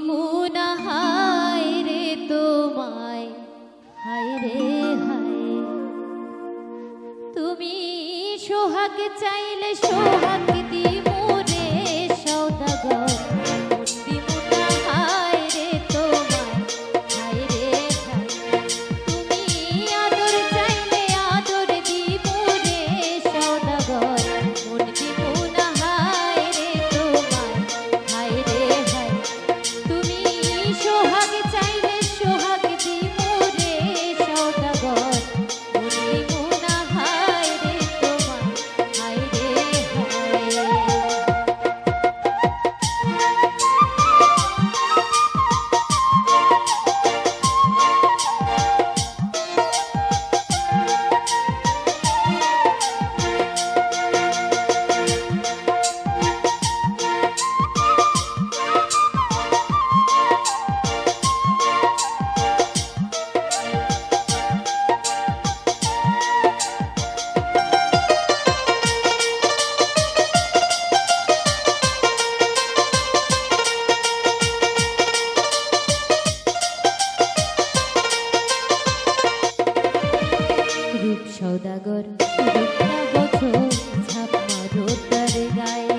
না হায় রে তোমায়। হায় রে হায়। তুমি সোহাগ চাইলে সোহাগ রূপ সদাগর বছর ছাপ মারো গায়ে।